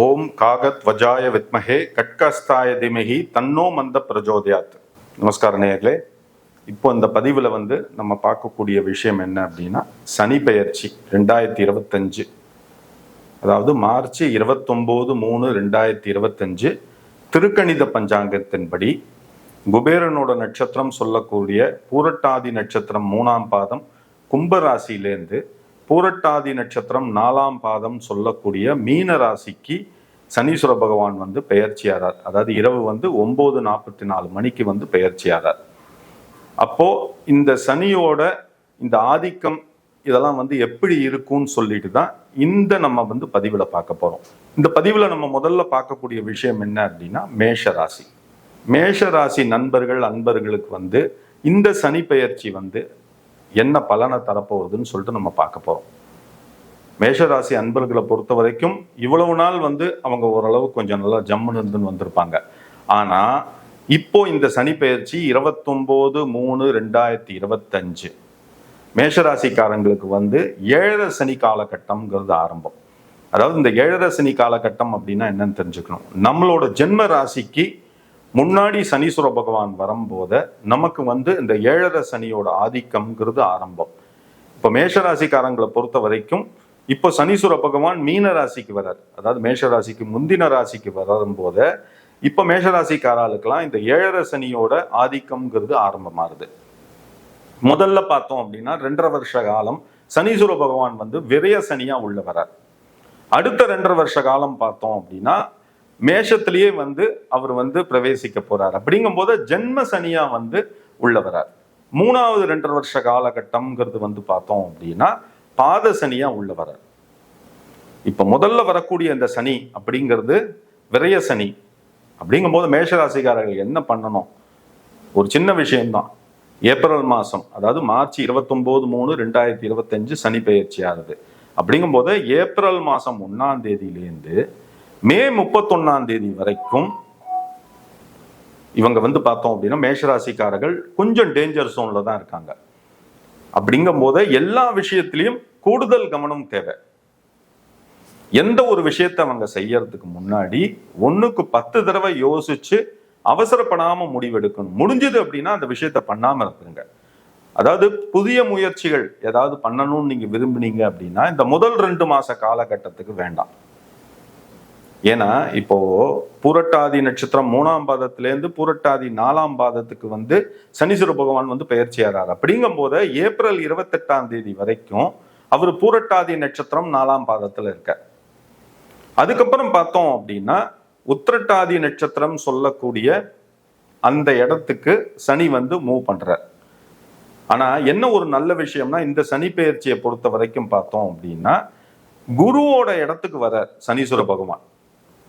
ஓம் காகத் வஜாய வித்மஹே கட்கஸ்தாய திமகி தன்னோ மந்த பிரஜோதயாத். நமஸ்கார நேயர்களே இப்போ இந்த பதிவில் வந்து நம்ம பார்க்கக்கூடிய விஷயம் என்ன அப்படின்னா சனி பெயர்ச்சி ரெண்டாயிரத்தி இருபத்தஞ்சு. அதாவது மார்ச் இருபத்தொம்போது மூணு ரெண்டாயிரத்தி இருபத்தஞ்சு திருக்கணித பஞ்சாங்கத்தின்படி குபேரனோட நட்சத்திரம் சொல்லக்கூடிய பூரட்டாதி நட்சத்திரம் மூணாம் பாதம் கும்பராசியிலேருந்து பூரட்டாதி நட்சத்திரம் நாலாம் பாதம் சொல்லக்கூடிய மீன ராசிக்கு சனீஸ்வர பகவான் வந்து பெயர்ச்சியாரார் அதாவது இரவு வந்து ஒன்பது நாற்பத்தி நாலு மணிக்கு வந்து பெயர்ச்சியாரார் அப்போ இந்த சனியோட இந்த ஆதிக்கம் இதெல்லாம் வந்து எப்படி இருக்கும்னு சொல்லிட்டு தான் இந்த நம்ம வந்து பதிவில் பார்க்க போகிறோம் இந்த பதிவில் நம்ம முதல்ல பார்க்கக்கூடிய விஷயம் என்ன அப்படின்னா மேஷ ராசி மேஷ ராசி நண்பர்கள் அன்பர்களுக்கு வந்து இந்த சனி பெயர்ச்சி வந்து என்ன பலனை தரப்போகுதுன்னு சொல்லிட்டு நம்ம பார்க்க போறோம். மேஷராசி அன்பர்களை பொறுத்த வரைக்கும் இவ்வளவு நாள் வந்து அவங்க ஓரளவு கொஞ்சம் நல்லா ஜம்முன்னு இருந்துன்னு வந்திருப்பாங்க. ஆனா இப்போ இந்த சனி பயிற்சி இருபத்தொம்போது மூணு ரெண்டாயிரத்தி இருபத்தஞ்சு. மேஷராசிக்காரங்களுக்கு வந்து ஏழரை சனி காலகட்டம்ங்கிறது ஆரம்பம். அதாவது இந்த ஏழரை சனி காலகட்டம் அப்படின்னா என்னன்னு தெரிஞ்சுக்கணும். நம்மளோட ஜென்ம ராசிக்கு முன்னாடி சனீஸ்வர பகவான் வரும்போத நமக்கு வந்து இந்த ஏழரை சனியோட ஆதிக்கம்ங்கிறது ஆரம்பம். இப்போ மேஷராசிக்காரங்களை பொறுத்த வரைக்கும் இப்போ சனீஸ்வர பகவான் மீன ராசிக்கு வரார். அதாவது மேஷ ராசிக்கு முந்தின ராசிக்கு வரும்போத இப்போ மேஷராசிக்காரர்களுக்கெல்லாம் இந்த ஏழரை சனியோட ஆதிக்கம்ங்கிறது ஆரம்பமாகுது. முதல்ல பார்த்தோம் அப்படின்னா ரெண்டரை வருஷ காலம் சனீஸ்வர பகவான் வந்து விரய சனியா உள்ள வரார். அடுத்த ரெண்டரை வருஷ காலம் பார்த்தோம் அப்படின்னா மேஷத்திலேயே வந்து அவர் வந்து பிரவேசிக்க போறார். அப்படிங்கும்போது ஜென்ம சனியா வந்து உள்ள வரார். மூணாவது ரெண்டரை வருஷ காலகட்டம்ங்கிறது வந்து பார்த்தோம் அப்படின்னா பாத சனியா உள்ள வரார். இப்ப முதல்ல வரக்கூடிய இந்த சனி அப்படிங்கிறது விரய சனி. அப்படிங்கும்போது மேஷராசிக்காரர்கள் என்ன பண்ணணும்? ஒரு சின்ன விஷயம்தான். ஏப்ரல் மாதம் அதாவது மார்ச் இருபத்தொம்போது மூணு ரெண்டாயிரத்தி இருபத்தஞ்சு சனி பெயர்ச்சி ஆகுது அப்படிங்கும்போது ஏப்ரல் மாதம் ஒன்றாம் தேதியிலேருந்து மே முப்பத்தொன்னாம் தேதி வரைக்கும் இவங்க வந்து பார்த்தோம் அப்படின்னா மேஷராசிக்காரர்கள் கொஞ்சம் டேஞ்சர் சோன்ல தான் இருக்காங்க. அப்படிங்கும் போது எல்லா விஷயத்திலையும் கூடுதல் கவனம் தேவை. எந்த ஒரு விஷயத்தை அவங்க செய்யறதுக்கு முன்னாடி ஒன்றுக்கு பத்து தடவை யோசிச்சு அவசரப்படாம முடிவெடுக்கணும். முடிஞ்சது அப்படின்னா அந்த விஷயத்த பண்ணாம இருந்துருங்க. அதாவது புதிய முயற்சிகள் ஏதாவது பண்ணணும்னு நீங்க விரும்புனீங்க அப்படின்னா இந்த முதல் ரெண்டு மாச காலகட்டத்துக்கு வேண்டாம். ஏன்னா இப்போ பூரட்டாதி நட்சத்திரம் மூணாம் பாதத்திலேருந்து பூரட்டாதி நாலாம் பாதத்துக்கு வந்து சனீஸ்வர பகவான் வந்து பெயர்ச்சியாரார் அப்படிங்கும் போது ஏப்ரல் இருபத்தெட்டாம் தேதி வரைக்கும் அவர் பூரட்டாதி நட்சத்திரம் நாலாம் பாதத்தில் இருக்கார். அதுக்கப்புறம் பார்த்தோம் அப்படின்னா உத்திரட்டாதி நட்சத்திரம் சொல்லக்கூடிய அந்த இடத்துக்கு சனி வந்து மூவ் பண்றார். ஆனா என்ன ஒரு நல்ல விஷயம்னா இந்த சனி பெயர்ச்சியை பொறுத்த வரைக்கும் பார்த்தோம் அப்படின்னா குருவோட இடத்துக்கு வர சனீஸ்வர பகவான்.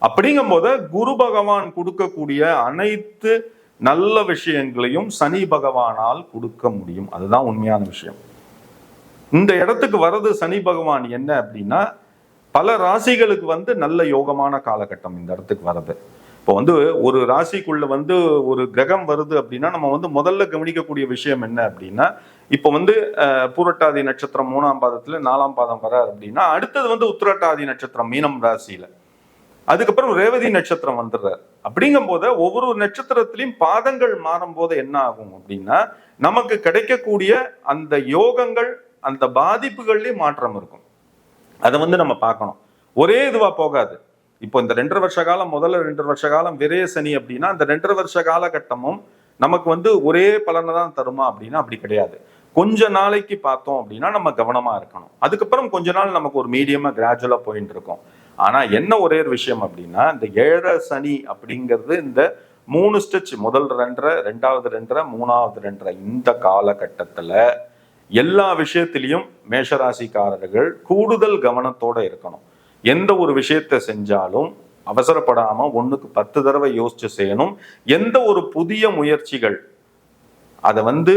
அப்படிங்கும்போது குரு பகவான் கொடுக்கக்கூடிய அனைத்து நல்ல விஷயங்களையும் சனி பகவானால் கொடுக்க முடியும். அதுதான் உண்மையான விஷயம். இந்த இடத்துக்கு வர்றது சனி பகவான் என்ன அப்படின்னா பல ராசிகளுக்கு வந்து நல்ல யோகமான காலகட்டம் இந்த இடத்துக்கு வர்றது. இப்போ வந்து ஒரு ராசிக்குள்ள வந்து ஒரு கிரகம் வருது அப்படின்னா நம்ம வந்து முதல்ல கவனிக்கக்கூடிய விஷயம் என்ன அப்படின்னா இப்போ வந்து அஹ், பூரட்டாதி நட்சத்திரம் மூணாம் பாதத்துல நாலாம் பாதம் வராது அப்படின்னா அடுத்தது வந்து உத்திரட்டாதி நட்சத்திரம் மீனம் ராசியில. அதுக்கப்புறம் ரேவதி நட்சத்திரம் வந்துடுறார். அப்படிங்கும் போத ஒவ்வொரு நட்சத்திரத்திலையும் பாதங்கள் மாறும் போது என்ன ஆகும் அப்படின்னா நமக்கு கிடைக்கக்கூடிய அந்த யோகங்கள் அந்த பாதிப்புகள்லயும் மாற்றம் இருக்கும். அதை வந்து நம்ம பார்க்கணும். ஒரே இதுவா போகாது. இப்போ இந்த ரெண்டரை வருஷ காலம் முதல்ல ரெண்டரை வருஷ காலம் விரைய சனி அப்படின்னா அந்த ரெண்டரை வருஷ காலகட்டமும் நமக்கு வந்து ஒரே பலனை தான் தருமா அப்படின்னா அப்படி கிடையாது. கொஞ்ச நாளைக்கு பார்த்தோம் அப்படின்னா நம்ம கவனமா இருக்கணும். அதுக்கப்புறம் கொஞ்ச நாள் நமக்கு ஒரு மீடியமா கிராஜுவலா போயிட்டு இருக்கோம். ஆனால் என்ன ஒரே ஒரு விஷயம் அப்படின்னா இந்த ஏழரை சனி அப்படிங்கிறது இந்த மூணு ஸ்டெச் முதல் ரெண்டரை ரெண்டாவது ரெண்டரை மூணாவது ரெண்டரை இந்த காலகட்டத்தில் எல்லா விஷயத்திலையும் மேஷராசிக்காரர்கள் கூடுதல் கவனத்தோட இருக்கணும். எந்த ஒரு விஷயத்தை செஞ்சாலும் அவசரப்படாம ஒன்றுக்கு பத்து தடவை யோசிச்சு செய்யணும். எந்த ஒரு புதிய முயற்சிகள் அதை வந்து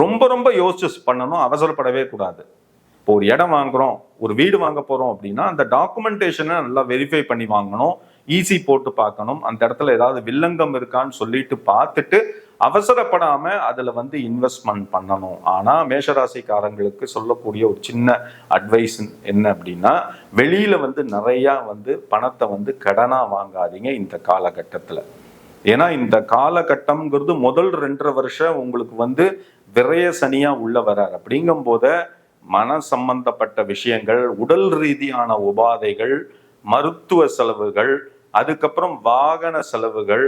ரொம்ப ரொம்ப யோசிச்சு பண்ணணும் அவசரப்படவே கூடாது. இப்போ ஒரு இடம் வாங்குறோம் ஒரு வீடு வாங்க போறோம் அப்படின்னா அந்த டாக்குமெண்டேஷனை நல்லா வெரிஃபை பண்ணி வாங்கணும். ஈஸி போட்டு பார்க்கணும். அந்த இடத்துல ஏதாவது வில்லங்கம் இருக்கான்னு சொல்லிட்டு பார்த்துட்டு அவசரப்படாம அதுல வந்து இன்வெஸ்ட்மெண்ட் பண்ணணும். ஆனா மேஷராசிக்காரங்களுக்கு சொல்லக்கூடிய ஒரு சின்ன அட்வைஸ் என்ன அப்படின்னா வெளியில வந்து நிறைய வந்து பணத்தை வந்து கடனா வாங்காதீங்க இந்த காலகட்டத்துல. ஏன்னா இந்த காலகட்டம்ங்கிறது முதல் ரெண்டரை வருஷம் உங்களுக்கு வந்து விரய சனியா உள்ள வரார். அப்படிங்கும் போத மன சம்பந்தப்பட்ட விஷயங்கள் உடல் ரீதியான உபாதைகள் மருத்துவ செலவுகள் அதுக்கப்புறம் வாகன செலவுகள்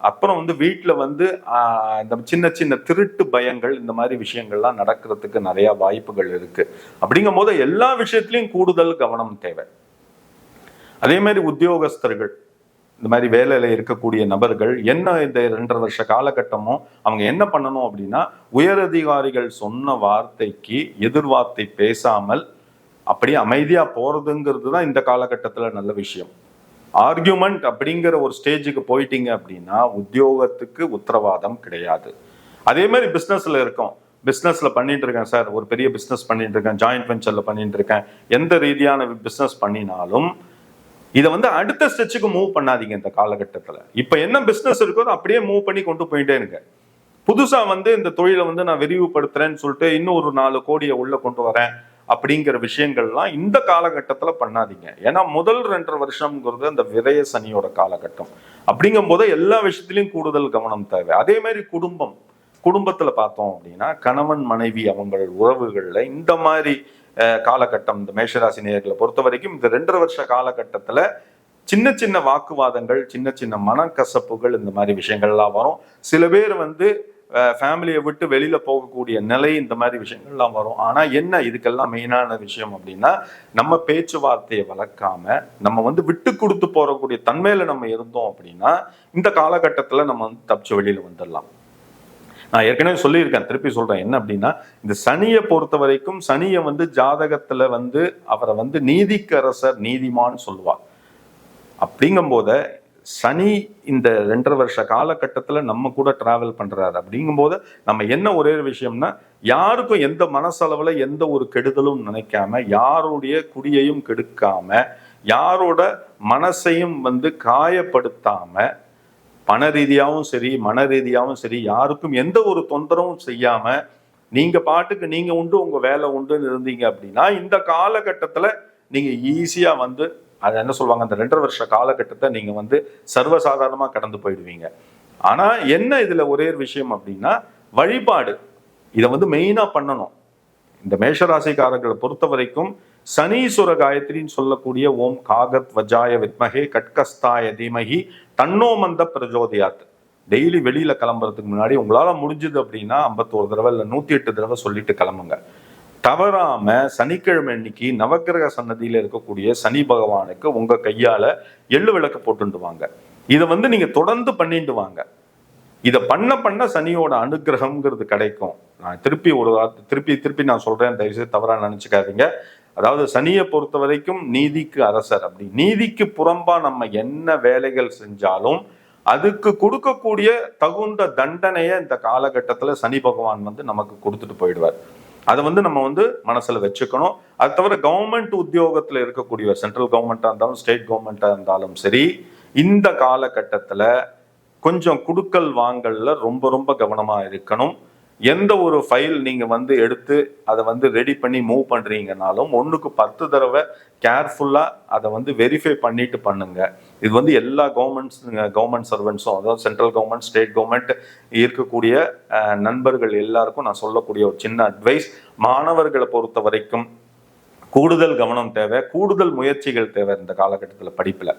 அப்புறம் வந்து வீட்டில் வந்து ஆஹ், இந்த சின்ன சின்ன திருட்டு பயங்கள் இந்த மாதிரி விஷயங்கள்லாம் நடக்கிறதுக்கு நிறைய வாய்ப்புகள் இருக்கு. அப்படிங்கும் போது எல்லா விஷயத்திலையும் கூடுதல் கவனம் தேவை. அதே மாதிரி உத்தியோகஸ்தர்கள். இந்த மாதிரி வேலையில் இருக்கக்கூடிய நபர்கள் என்ன இந்த ரெண்டரை வருஷ காலகட்டமும் அவங்க என்ன பண்ணணும் அப்படின்னா உயரதிகாரிகள் சொன்ன வார்த்தைக்கு எதிர்வார்த்தை பேசாமல் அப்படியே அமைதியாக போகிறதுங்கிறது தான் இந்த காலகட்டத்தில் நல்ல விஷயம். ஆர்கியூமெண்ட் அப்படிங்கிற ஒரு ஸ்டேஜுக்கு போயிட்டீங்க அப்படின்னா உத்தியோகத்துக்கு உத்தரவாதம் கிடையாது. அதே மாதிரி பிஸ்னஸில் இருக்கோம். பிஸ்னஸில் பண்ணிட்டு இருக்கேன் சார். ஒரு பெரிய பிஸ்னஸ் பண்ணிட்டு இருக்கேன். ஜாயிண்ட் வெஞ்சரில் பண்ணிட்டு இருக்கேன். எந்த ரீதியான பிஸ்னஸ் பண்ணினாலும் இதை வந்து அடுத்த ஸ்டெச்சுக்கு மூவ் பண்ணாதீங்க இந்த காலகட்டத்தில். இப்போ என்ன பிஸ்னஸ் இருக்கோ அதை அப்படியே மூவ் பண்ணி கொண்டு போயிட்டே இருங்க. புதுசாக வந்து இந்த தொழிலை வந்து நான் விரிவுபடுத்துறேன்னு சொல்லிட்டு இன்னும் ஒரு நாலு கோடியை உள்ளே கொண்டு வரேன் அப்படிங்கிற விஷயங்கள்லாம் இந்த காலகட்டத்தில் பண்ணாதீங்க. ஏன்னா முதல் ரெண்டரை வருஷம்ங்கிறது அந்த விரய சனியோட காலகட்டம். அப்படிங்கும் போது எல்லா விஷயத்திலையும் கூடுதல் கவனம் தேவை. அதே மாதிரி குடும்பம். குடும்பத்தில் பார்த்தோம் அப்படின்னா கணவன் மனைவி அவங்கள் உறவுகளில் இந்த மாதிரி காலகட்டம் இந்த மேஷராசி நேர்களை பொறுத்த வரைக்கும் இந்த ரெண்டரை வருஷ காலகட்டத்தில் சின்ன சின்ன வாக்குவாதங்கள் சின்ன சின்ன மனக்கசப்புகள் இந்த மாதிரி விஷயங்கள்லாம் வரும். சில பேர் வந்து ஃபேமிலியை விட்டு வெளியில போகக்கூடிய நிலை இந்த மாதிரி விஷயங்கள்லாம் வரும். ஆனா என்ன இதுக்கெல்லாம் மெயினான விஷயம் அப்படின்னா நம்ம பேச்சுவார்த்தையை வளர்க்காம நம்ம வந்து விட்டு கொடுத்து போறக்கூடிய தன்மையில நம்ம இருந்தோம் அப்படின்னா இந்த காலகட்டத்துல நம்ம வந்து தப்பிச்சு வெளியில வந்துடலாம். நான் ஏற்கனவே சொல்லியிருக்கேன். திருப்பி சொல்றேன். என்ன அப்படின்னா இந்த சனியை பொறுத்த வரைக்கும் சனியை வந்து ஜாதகத்துல வந்து அவரை வந்து நீதிக்கரசர் நீதிமான் சொல்லுவார். அப்படிங்கும்போத சனி இந்த ரெண்டரை வருஷ காலகட்டத்தில் நம்ம கூட டிராவல் பண்றாரு. அப்படிங்கும்போது நம்ம என்ன ஒரே ஒரு விஷயம்னா யாருக்கும் எந்த மனசளவில் எந்த ஒரு கெடுதலும் நினைக்காம யாருடைய குடியையும் கெடுக்காம யாரோட மனசையும் வந்து காயப்படுத்தாமல் பண ரீதியாகவும் சரி மன ரீதியாகவும் சரி யாருக்கும் எந்த ஒரு தொந்தரவும் செய்யாம நீங்க பாட்டுக்கு நீங்க உண்டு உங்க வேலை உண்டுன்னு இருந்தீங்க அப்படின்னா இந்த காலகட்டத்துல நீங்க ஈஸியா வந்து அது என்ன சொல்லுவாங்க அந்த ரெண்டரை வருஷ காலகட்டத்தை நீங்க வந்து சர்வசாதாரணமா கடந்து போயிடுவீங்க. ஆனா என்ன இதுல ஒரே ஒரு விஷயம் அப்படின்னா வழிபாடு. இதை வந்து மெயினா பண்ணணும். இந்த மேஷராசிக்காரர்களை பொறுத்த வரைக்கும் சனீஸ்வர காயத்ரின்னு சொல்லக்கூடிய ஓம் காகத் வஜாய வித்மகே கட்கஸ்தாய தீமகி தன்னோமந்த பிரஜோதியாத். டெய்லி வெளியில கிளம்புறதுக்கு முன்னாடி உங்களால முடிஞ்சது அப்படின்னா ஐம்பத்தோரு தடவை இல்லை நூத்தி எட்டு தடவை சொல்லிட்டு கிளம்புங்க. தவறாம சனிக்கிழமை அன்னைக்கு நவக்கிரக சன்னதியில இருக்கக்கூடிய சனி பகவானுக்கு உங்க கையால எள்ளு விளக்கு போட்டுட்டு வாங்க. இதை வந்து நீங்க தொடர்ந்து பண்ணிட்டு வாங்க. இதை பண்ண பண்ண சனியோட அனுகிரகம்ங்கிறது கிடைக்கும். நான் திருப்பி ஒரு திருப்பி திருப்பி நான் சொல்றேன் தயவுசெய்து தவறா நினைச்சுக்காதீங்க. அதாவது சனியை பொறுத்த வரைக்கும் நீதிக்கு அரசர் அப்படி. நீதிக்கு புறம்பா நம்ம என்ன வேலைகள் செஞ்சாலும் அதுக்கு கொடுக்கக்கூடிய தகுந்த தண்டனையை இந்த காலகட்டத்தில் சனி பகவான் வந்து நமக்கு கொடுத்துட்டு போயிடுவார். அதை வந்து நம்ம வந்து மனசுல வச்சுக்கணும். அது தவிர கவர்மெண்ட் உத்தியோகத்தில் இருக்கக்கூடிய சென்ட்ரல் கவர்மெண்ட்டாக இருந்தாலும் ஸ்டேட் கவர்மெண்ட்டாக இருந்தாலும் சரி இந்த காலகட்டத்தில் கொஞ்சம் குடுக்கல் வாங்கல்ல ரொம்ப ரொம்ப கவனமாக இருக்கணும். எந்த ஒரு ஃபைல் நீங்கள் வந்து எடுத்து அதை வந்து ரெடி பண்ணி மூவ் பண்ணுறீங்கனாலும் ஒன்றுக்கு பத்து தடவை கேர்ஃபுல்லாக அதை வந்து வெரிஃபை பண்ணிட்டு பண்ணுங்க. இது வந்து எல்லா கவர்மெண்ட்ஸ் கவர்மெண்ட் சர்வெண்ட்ஸும் அதாவது சென்ட்ரல் கவர்மெண்ட் ஸ்டேட் கவர்மெண்ட் இருக்கக்கூடிய நண்பர்கள் எல்லாருக்கும் நான் சொல்லக்கூடிய ஒரு சின்ன அட்வைஸ் மாணவர்களை பொறுத்த வரைக்கும் கூடுதல் கவனம் தேவை கூடுதல் முயற்சிகள் தேவை இந்த காலகட்டத்தில் படிப்பில்.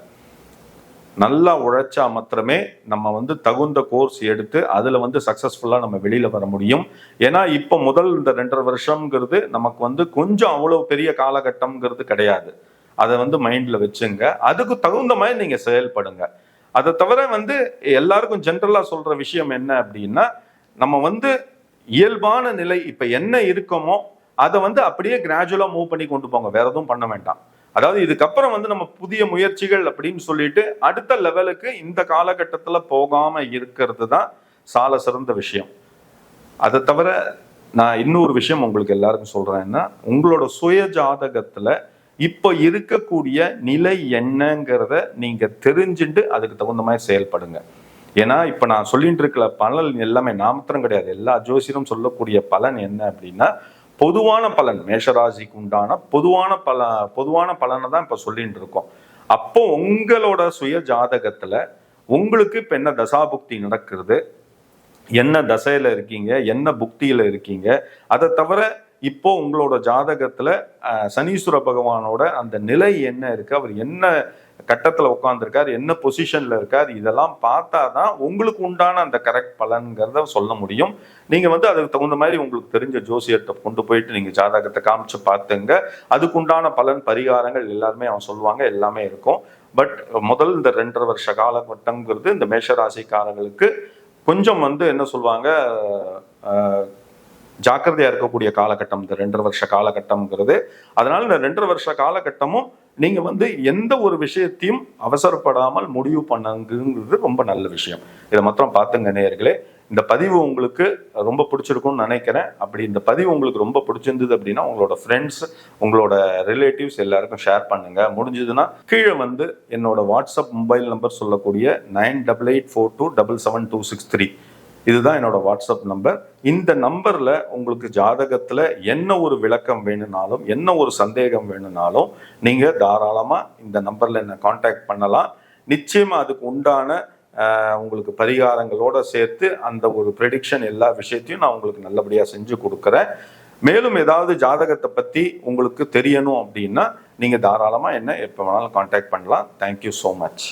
நல்லா உழைச்சா மாத்திரமே நம்ம வந்து தகுந்த கோர்ஸ் எடுத்து அதில் வந்து சக்ஸஸ்ஃபுல்லாக நம்ம வெளியில் வர முடியும். ஏன்னா இப்போ முதல் இந்த ரெண்டரை வருஷங்கிறது நமக்கு வந்து கொஞ்சம் அவ்வளோ பெரிய காலகட்டம்ங்கிறது கிடையாது. அதை வந்து மைண்டில் வச்சுங்க. அதுக்கு தகுந்த மாதிரி நீங்கள் செயல்படுங்க. அதை தவிர வந்து எல்லாருக்கும் ஜென்ரலாக சொல்கிற விஷயம் என்ன அப்படின்னா நம்ம வந்து இயல்பான நிலை இப்போ என்ன இருக்கோமோ அதை வந்து அப்படியே கிராஜுவலாக மூவ் பண்ணி கொண்டு போங்க. வேற எதுவும் பண்ண வேண்டாம். அதாவது இதுக்கப்புறம் வந்து நம்ம புதிய முயற்சிகள் அப்படின்னு சொல்லிட்டு அடுத்த லெவலுக்கு இந்த காலகட்டத்தில் போகாமல் இருக்கிறது தான் சால சிறந்த விஷயம். அதை தவிர நான் இன்னொரு விஷயம் உங்களுக்கு எல்லாருக்கும் சொல்கிறேன்னா உங்களோட சுய ஜாதகத்தில் இப்போ இருக்கக்கூடிய நிலை என்னங்கிறத நீங்கள் தெரிஞ்சுட்டு அதுக்கு தகுந்த மாதிரி செயல்படுங்க. ஏன்னா இப்போ நான் சொல்லிட்டு இருக்கிற பலன் எல்லாமே நான் மாத்திரம் கிடையாது. எல்லா ஜோசியரும் சொல்லக்கூடிய பலன் என்ன அப்படின்னா பொதுவான பலன் மேஷராசிக்கு உண்டான பொதுவான பல பொதுவான பலனை தான் இப்போ சொல்லிட்டு இருக்கோம். அப்போ உங்களோட சுய ஜாதகத்தில் உங்களுக்கு இப்போ என்ன தசாபுக்தி நடக்கிறது? என்ன தசையில இருக்கீங்க? என்ன புக்தியில இருக்கீங்க? அதை தவிர இப்போ உங்களோட ஜாதகத்துல சனீஸ்வர பகவானோட அந்த நிலை என்ன இருக்கு? அவர் என்ன கட்டத்தில் உட்காந்துருக்கார் என்ன பொசிஷனில் இருக்கார் இதெல்லாம் பார்த்தா தான் உங்களுக்கு உண்டான அந்த கரெக்ட் பலன்கிறத சொல்ல முடியும். நீங்கள் வந்து அதுக்கு தகுந்த மாதிரி உங்களுக்கு தெரிஞ்ச ஜோசியர்கிட்ட கொண்டு போயிட்டு நீங்கள் ஜாதகத்தை காமிச்சு பார்த்துங்க. அதுக்குண்டான பலன் பரிகாரங்கள் எல்லாருமே அவன் சொல்லுவாங்க எல்லாமே இருக்கும். பட் முதல் இந்த ரெண்டரை வருஷ காலகட்டங்கிறது இந்த மேஷராசிக்காரங்களுக்கு கொஞ்சம் வந்து என்ன சொல்லுவாங்க ஜாக்கிரதையாக இருக்கக்கூடிய காலகட்டம் இந்த ரெண்டரை வருஷ காலகட்டம்ங்கிறது. அதனால இந்த ரெண்டரை வருஷ காலகட்டமும் நீங்க வந்து எந்த ஒரு விஷயத்தையும் அவசரப்படாமல் முடிவு பண்ணுங்கிறது ரொம்ப நல்ல விஷயம். இதை மாத்திரம் பார்த்துங்க நேயர்களே. இந்த பதிவு உங்களுக்கு ரொம்ப பிடிச்சிருக்கும்னு நினைக்கிறேன். அப்படி இந்த பதிவு உங்களுக்கு ரொம்ப பிடிச்சிருந்தது அப்படின்னா உங்களோட ஃப்ரெண்ட்ஸ் உங்களோட ரிலேட்டிவ்ஸ் எல்லாருக்கும் ஷேர் பண்ணுங்க. முடிஞ்சதுன்னா கீழே வந்து என்னோட வாட்ஸ்அப் மொபைல் நம்பர் சொல்லக்கூடிய nine double eight four two double seven two six three இதுதான் என்னோட வாட்ஸ்அப் நம்பர். இந்த நம்பரில் உங்களுக்கு ஜாதகத்தில் என்ன ஒரு விளக்கம் வேணும்னாலும் என்ன ஒரு சந்தேகம் வேணும்னாலும் நீங்கள் தாராளமாக இந்த நம்பரில் என்னை காண்டாக்ட் பண்ணலாம். நிச்சயமாக அதுக்கு உண்டான உங்களுக்கு பரிகாரங்களோட சேர்த்து அந்த ஒரு ப்ரெடிக்ஷன் எல்லா விஷயத்தையும் நான் உங்களுக்கு நல்லபடியாக செஞ்சு கொடுக்குறேன். மேலும் ஏதாவது ஜாதகத்தை பற்றி உங்களுக்கு தெரியணும் அப்படின்னா நீங்கள் தாராளமாக என்ன எப்போ வேணாலும் காண்டாக்ட் பண்ணலாம். Thank you so much